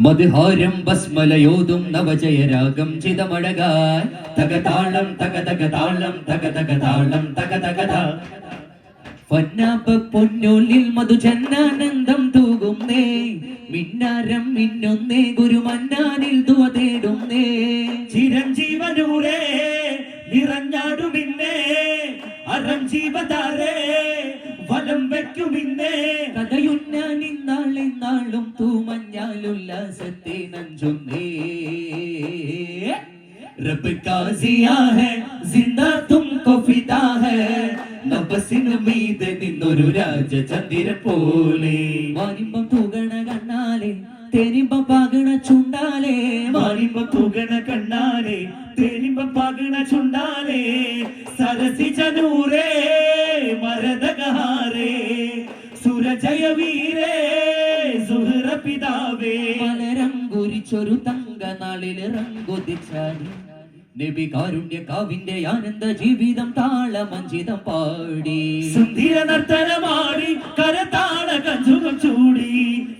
മധുഹാരം നവജയ നവജയരാഗം ചിതമഴകാൻ തകതാളം തക തക താളം തക തക താളം തക തക താ. പൊന്നാപ്പ പൊന്നുള്ളിൽ തൂകുന്നേ. മിന്നാരം മിന്നുന്നേ ഗുരുമന്നാനിൽ തുവ തേടുന്നേ. ചിരഞ്ജീവനൂരേ നിറഞ്ഞാടുമിന്നേ അരം ജീവതാരേ വലം വെക്കുമിന്നേ. കഥയു തൂമഞ്ഞാലുല്ലാസത്തെ നഞ്ചുന്നേ रब का जिया है जिंदा तुमको फिदा है നബസിന് മീതെ നിന്നൊരു രാജചന്ദ്രൻ പോലെ മാനിമ്പം തൂകണ കണ്ണാലെ തേനിമ്പം പാകണ ചുണ്ടാലേ മാറിമ്പ തുകണ കണ്ണാലെ തേനിമ്പ പകണ ചുണ്ടാലെ സരസിജ നൂരേ തങ്ക നാളിൽ റങ്കുതിച്ചാടി നബി കാരുണ്യ കാവിന്റെ ആനന്ദ ജീവിതം താളമഞ്ചിതം പാടി. സുന്ദര നർത്തനമാടി കരതാള കഞ്ചുകം ചൂടി.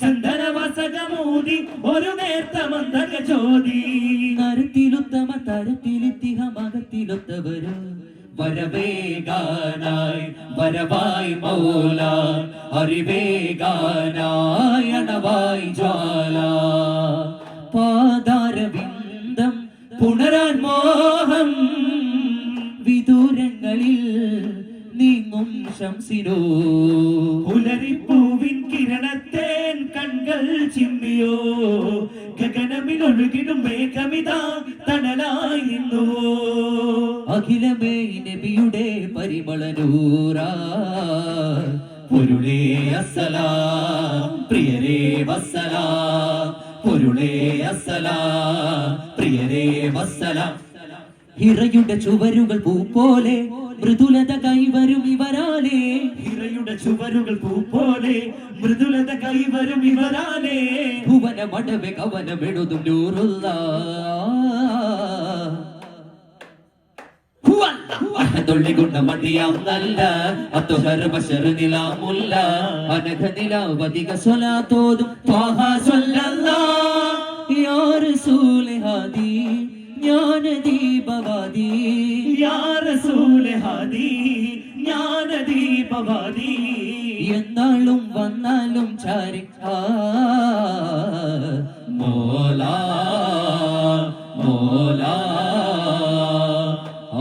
ചന്ദന വസകമൂതി ഒരു നേർത്ത മന്ദക ചോദി. നരത്തിലുത്തമ തരത്തിലെത്തിഹ മകത്തിലൊത്തവര് വരവേഗാനായി വരവായി മൗല അറിവേഗാനായി അണവായി ജ്വാല നീങ്ങും ശംസിനോ പുലരിപ്പൂവിൻ കിരണത്തേൻ കൺകൾ ചിമ്മിയോ? ഗഗനമിലൊഴുകിടും മേഘമിതാ തണലായി നിന്നോ? അഖിലമേ നബിയുടെ പരിമളനൂറ. പൊരുളേ അസ്സലാം പ്രിയരേ വസ്സലാ. പൊരുളേ അസ്സലാം പ്രിയരേ വസ്സലാം. ഹിറയുടെ ചുവരുകൾ പൂപ്പോലെ പോലെ മൃദുലത കൈവരും ഇവരാലേ. ഹിറയുടെ ചുവരുകൾ പൂപ്പോലെ പോലെ മൃദുലത കൈവരും ഇവരാലേ. ഭുവന മടവെ കവനമെഴുതും നൂറുള്ള. തൊള്ളികൊണ്ട മടിയാം നല്ല അത്തുഹർ ബഷർ നിലാമുല്ല. അനഘ നിലാവധിക സ്വലാത്തോതും ത്വാഹ സ്വല്ലല്ലാഹ് യാ റസൂലെ ഹാദി ജ്ഞാന ദീപവാദി യാ റസൂലെ ഹാദി ജ്ഞാന ദീപവാദി എന്നാളും വന്നാലും ചാരിക്ക. മോല മോല.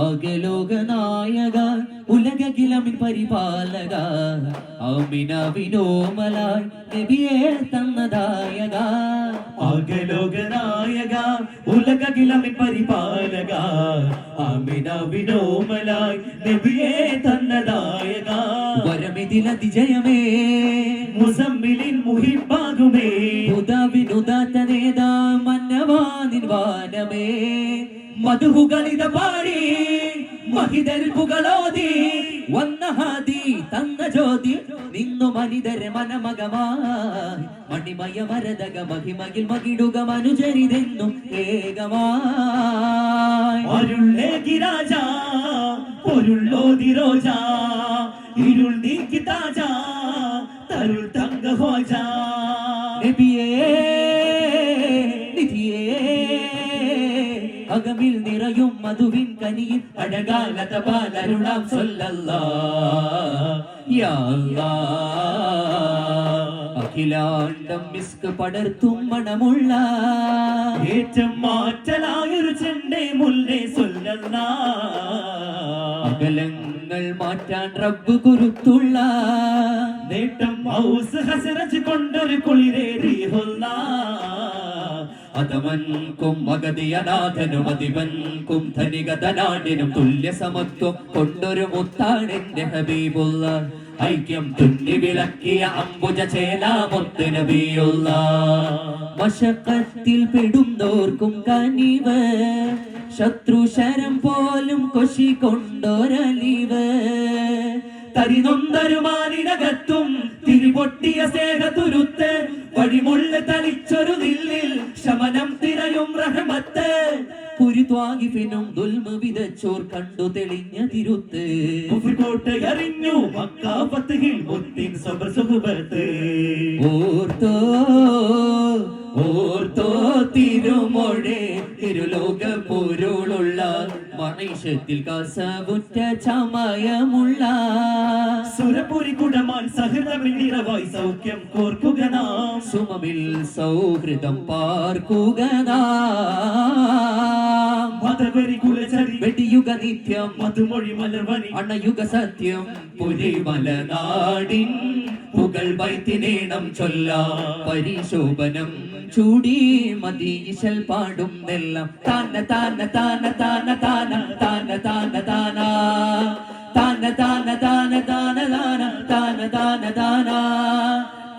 അകലോകനായക അകലോക ഉലകിലമിൻ പരിപാലക. അമിന വിനോമലായി നബിയെ തന്നദായക അകലോകനായക ഉലകിലമിൻ പരിപാലക അമിന വിനോമലായി നബിയെ തന്നദായക. വരമിതിലതിജയമേ മുസമ്മിലിൻ മുഹിപ്പാകുമേ ഉദാവിനുദാത്ത നേതാ മന്നവാനിൻ വാനമേ മധുഹുകളിത പാടി. മഹിതരിൽ പുകളോതി വന്ന ഹാദി തന്ന ജ്യോതി നിന്നു മനിതരെ മനമകമാ മണിമയ വരദക മഹിമയിൽ മകിടുക മനുചരിതെന്നും ഏകമായി. അരുളേകി രാജാ പൊരുള്ളോതി രോജാ ഇരുൾ നീക്കി താജാ തരുൾ തങ്ക ഹോജ അകമിൽ നിറയും മധുവിൻ കനിയിൽ അഴകാലത പാലരുളാം. സൊല്ലല്ലാ. യാ അല്ലാ. അഖിലാണ്ടം മിസ്ക് പടർത്തും മണമുള്ള. ഏറ്റം മാറ്റലായൊരു ചെണ്ടേ മുല്ലേ സൊല്ലല്ല. അകലങ്ങൾ മാറ്റാൻ റബ്ബ് കുരുത്തുള്ള. നേട്ടം ഹൗസ് ഹസരച്ച് കൊണ്ടൊരു കുളിരേറിയുള്ള അതവൻകും മകതിയനാഥനും അതിവൻകും ധനികതനാടിനും തുല്യ സമത്വം കൊണ്ടൊരു മുത്താണെന്റെ ഹബീബുള്ള. ഐക്യം തുന്നി വിളക്കിയ അംബുജ ചേലാമൊത്ത് നബിയുള്ള. വശക്കത്തിൽ പെടുന്നോർക്കും കനിവ്. ശത്രുശരം പോലും കൊശി കൊണ്ടൊരലിവ്. തരിനൊന്തരുമാനിനകത്തും തിരിപൊട്ടിയ സ്നേഹതുരുത്ത് വഴിമുള്ള തളിച്ചൊരു താകിഫിനും ദുൽമ വിതച്ചോർ കണ്ടു തെളിഞ്ഞ തിരുത്ത്. കോട്ടയറിഞ്ഞു മക്കാഫത്തുകിൽ മണീഷത്തിൽ കസവുറ്റ ചമയമുള്ള. സുരപുരി കുടമാൻ സഹൃതമിന്നിറവായി സൗഖ്യം കോർക്കുക സുമമിൽ സൗഹൃദം പാർക്കുക നാം. മതവരി കുലചരി വെടിയുക നിത്യം മധുമൊഴി മലർവണി അണയുക സത്യം പുലിമലനാടിൻ പുകൾ വൈത്തിനേണം ചൊല്ല പരിശോഭനം ചൂടി മതീശൽ പാടും നെല്ലാം താന താന താന താന താന താന താന താന താന താന താന താന താന താന താന താന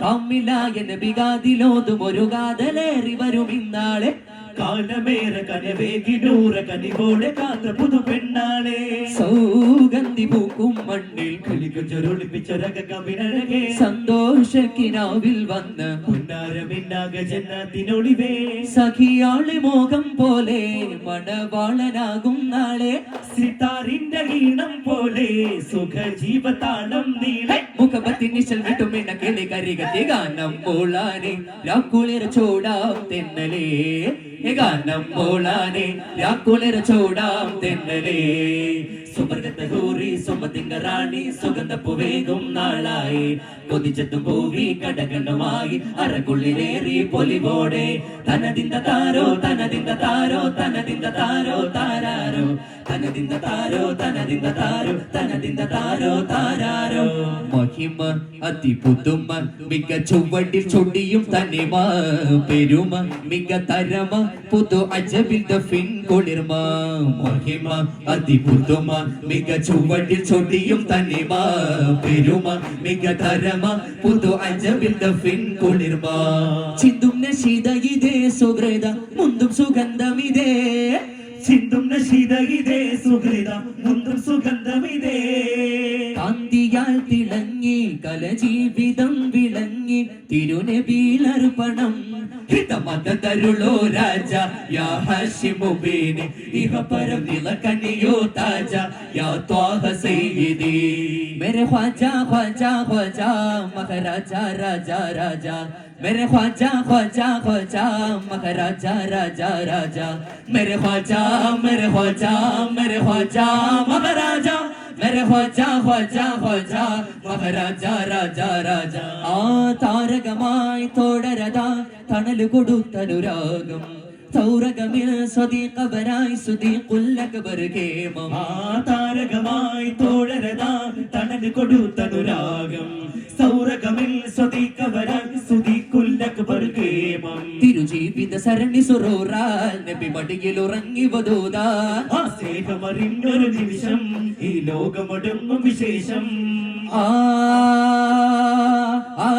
കമ്മിലായ നബികാതിലോതും ഒരു കാതലേറി വരും ഇന്നാളെ കാലമേറെ കനവേകിനൂറ കനിവോടെ കാത്ത പുതു പെണ്ണാളെ. സൗഗന്ധി പൂക്കും മണ്ണിൽ കവിനഴകെ സന്തോഷക്കിനാവിൽ വന്ന് പുന്നാരമിന്നാക ജന്നാത്തിനൊളിവേ സഖിയാളി മോഹം പോലെ മണവാളനാകും നാളെ. സിതാറിന്റെ ഈണം പോലെ സുഖജീവതാളം നീളെ. മുഖപത്തി നിശൽ വിട്ടുമിണ കിളി കരികത്തി ഗാനം പോളാനെ രാക്കുളിർ ചോടാം തെന്നലേ. ഗാനം മൂളാനെ രാക്കുളിര ചോടാം തെന്നലേ. സുവർഗത്തെ ഹൂറി സുമതിങ്ക റാണി സുഗന്ധപ്പു വേഗം നാളായി. കൊതിച്ചെത്തും പൂവി കടകണ്ണുമായി അരക്കുള്ളിലേറി പൊലിവോടെ. തനതിന്ത താരോ തനതിന്ത താരോ തനതിന്ത താരോ താരാരോ. തനതിന്ത താരോ തനതിന്ത താരോ തനതിന്ത താരോ താരാരോ. മഹിമ അതിപുതുമ മിക ചുവടിൽ ചൊടിയും തനിമ പെരുമ മിക തരമ പുതു അജബിൽ ദഫിൻ കുളിർമ. മഹിമ അതിപുതുമ മിക ചുവടിൽ ചൊടിയും തനിമ പെരുമ മിക ധരമ പുതു അജബിൽ ദഫിൻ കുളിർമ ചിന്തും നശീത ഇതേ സുഹൃത മുന്തും സുഗന്ധമിതേ ചിന്തും നശീത ഇതേ സുഹൃത മുന്തും സുഗന്ധമിതേ കാന്തിയാൽ തിളങ്ങി കലജീവിതം വിളങ്ങി തിരുനബീലർപ്പണം ഹിതമത തരുളോ രാജ യാ ഹഷിമുബീനി ഇഹ പരം നിലകനിയോ താജ യാ ത്വാഹ സയ്യിദി मेरे ख्वाजा ख्वाजा ख्वाजा महाराजा राजा राजा मेरे ख्वाजा ख्वाजा ख्वाजा महाराजा राजा राजा मेरे ख्वाजा मेरे ख्वाजा मेरे ख्वाजा महाराजा मेरे ख्वाजा ख्वाजा ख्वाजा മഹാരാജ രാജ രാജ ആ താരകമായി തോടരതാ തണല് കൊടുത്തനുരാഗം സൗരകമിൽ സ്വദീകബരായി സുദീഖുല്ലക്ബർ കേമം താരകമായി തോഴരതാ തണൽ കൊടുത്തനുരാഗം സൗരഗമിൽ സ്വദീകബരായി സുതീക്കുല്ലക്ബർ കേമം തിരുജീവിത സരണി സുറൂറാൽ ഉറങ്ങി വധൂതാ. ആ നിമിഷം ഈ ലോകമൊടുങ്ങും വിശേഷം. ആ ആ.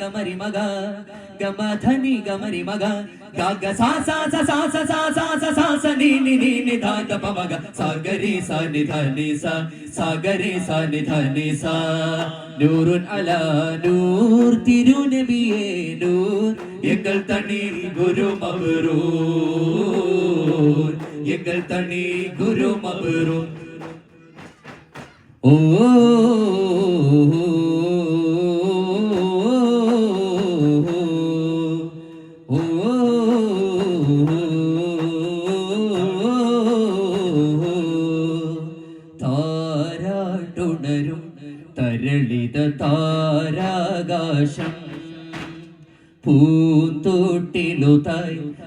గమరి మగ గమ ధని గమరి మగ గగ సా సా స సా స సా సా స సా స ని ని ని ని ధా గ ప మగ సాగరి సా ని ధ ని సా సాగరి సా ని ధ ని సా നൂറുൻ അല നൂർ തിരുനബിയേ നൂർ എങ്കൽ തണി ഗുരു മബറൂർ എങ്കൽ തണി ഗുരു മബറൂർ ഓ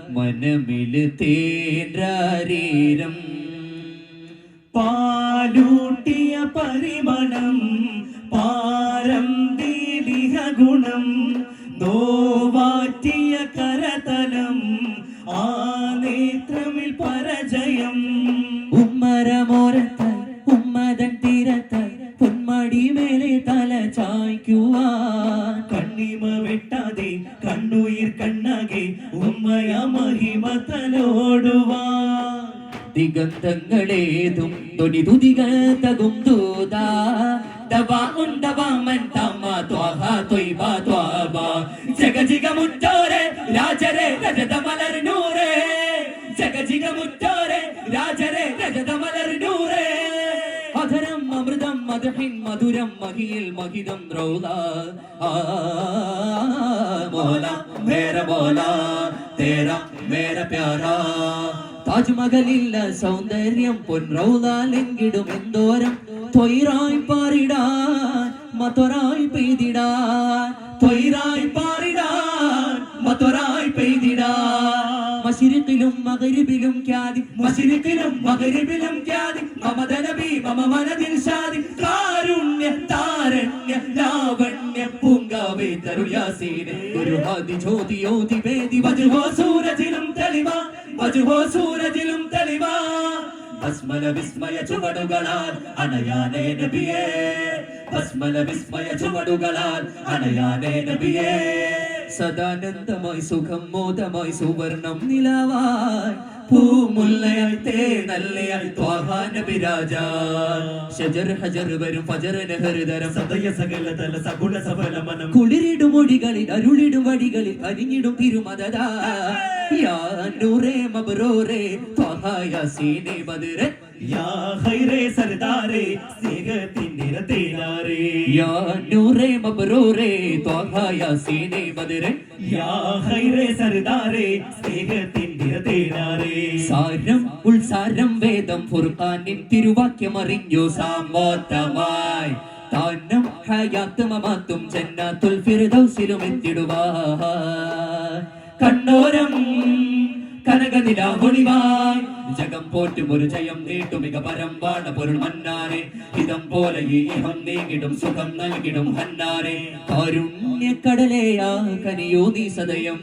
മനമിൽ തേരാരീരം. പാലൂട്ടിയ പരിമണം പാരം ദീലിഹ ഗുണം. നോവാറ്റിയ കരതലം ആ നേത്രമിൽ പരജയം. ഉമ്മരമോരത്തായി ഉമ്മതൻ മേലെ തല ചായ്ക്കുവാ കണ്ണിമ വെട്ടാതെ ಕಣ್ಣುಯಿರ್ ಕಣ್ಣಗೆ ഉമ്മയ മഹിമ തലോടുവാ ദിഗന്ധങ്ങളേതും തൊനിതുതികൾ തകും ദൂതാ. ദവാ ഉണ്ടവാ മൻ തമ്മ ത്വാഹ ത്വൈബ ത്വാബ. ജഗജിഗമുറ്റോരെ രാജരെ രജതമലർ നൂറേ ജഗജിഗമുറ്റോരെ രാജരെ രജതമലർ നൂറേ അമൃതം മധുര മഹിയിൽ മഹിതം റൗല. മോല മേര മോല തേര മേര പ്യാരാ. താജ്മഹലില്ല സൗന്ദര്യം പൊൻറൗലാലെങ്കിടും എന്തോരം തൊയ്റായി പാറിടാൻ മതൊരായി പെയ്തിടാൻ. തൊയ്റായി പാറിടാൻ മതൊരായി പെയ്തിടാൻ. മശിരിക്കിലും മകരിബിലും ഖ്യാതി മശിരിക്കിലും മകരിബിലും ഖ്യാതി മമത നബി മമ മനതിൽ ഷാദി കാരുണ്യ താരണ്യ ലാവണ്യ പൂങ്കാവേ തരുയാസീനെ ഒരു ഹാദി ജ്യോതി യോതി വേദി. വജുഹോ സൂരജിലും തെളിവ. വജുഹോ സൂരജിലും തെളിവ. ഭസ്മല വിസ്മയ ചുവടുകളാൽ അണയാനേ നബിയേ. ഭസ്മല വിസ്മയ ചുവടുകളാൽ അണയാനേ നബിയേ. സദാനന്ദമായി സുഖം മോദമായി സുവർണം നിലവായി ത്വാഹാനബിരാജ ഷജർ ഹജർ വരും ഫജർ നെഹറുതരം സദയ സകല തല സഗുണ സഫല മനം. കുളിരിടും മൊഴികളിൽ അരുളിടും വടികളിൽ അരിഞ്ഞിടും തിരുമതദാ യാ നൂറേ മബ്റൂറേ ത്വഹ യാസീനെ ബദ്രെ. യാ ഹൈറേ സർദാരേ സ്നേഹത്തിൻ ത്വഹ യാസീനെ യാ ഹൈറേ സർദാരേ സാരം ഉൾസാരം വേദം ഫുർഖാനിൻ തിരുവാക്യം അറിഞ്ഞു സാമോത്തമായി താനം ഹയാത്ത് മമാത്തും ജന്നാത്തുൽ ഫിർദൗസിലും എത്തിടുവാ കണ്ണോരം കനകനിലാവൊളിവായി ജഗം പോറ്റും ഒരു ജയം നീട്ടുമിക പരമ്പാട പൊരുൾ മന്നാരെ ഹിതം പോലെ ഈ ഇഹം നീങ്ങിടും സുഖം നൽകിടും ഹന്നാരെ കാരുണ്യക്കടലേയാ കനിയോ നീ സദയം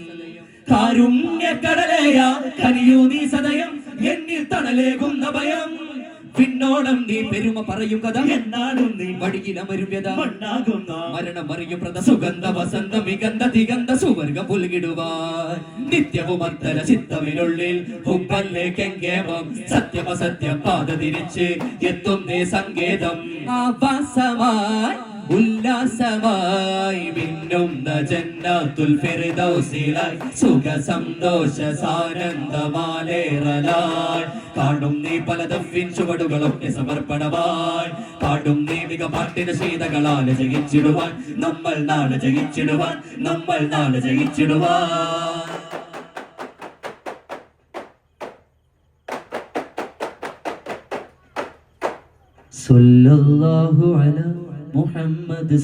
കാരുണ്യക്കടലേയാ കനിയൂ നീ സദയം എന്നിൽ തണലേകുന്ന ഭയം. പിന്നോടം നീ പെരുമ പറയും കഥ എന്നാടും നീ മണ്ണാകുന്ന പ്രത സുഗന്ധ വസന്ത മികന്ത തികന്ത സുവർഗ പുൽകിടുവാൻ. നിത്യവും അന്തര ചിത്തമിനുള്ളിൽ ഹുമ്പല്ലേ കെങ്കേമം സത്യമസത്യം പാത തിരിച്ച് എത്തുന്നേ സങ്കേതം. ആവാസമായി ഉല്ലാസമായി മിന്നുന്ന ജന്നാത്തുൽ ഫിർദൗസിലായി സുഖ സന്തോഷ സാനന്ദമാലേറലായി. പാടും നീ പലതവ്വിൻ ചുവടുകളൊക്കെ സമർപ്പണമായി. പാടും നീ മിക പാട്ടിന് ശീതകളാൽ ജയിച്ചിടുവാൻ. നമ്മൾ നാളെ ജയിച്ചിടുവാൻ. നമ്മൾ നാളെ ജയിച്ചിടുവാൻ. സല്ലല്ലാഹു അലാ മുഹമ്മദ്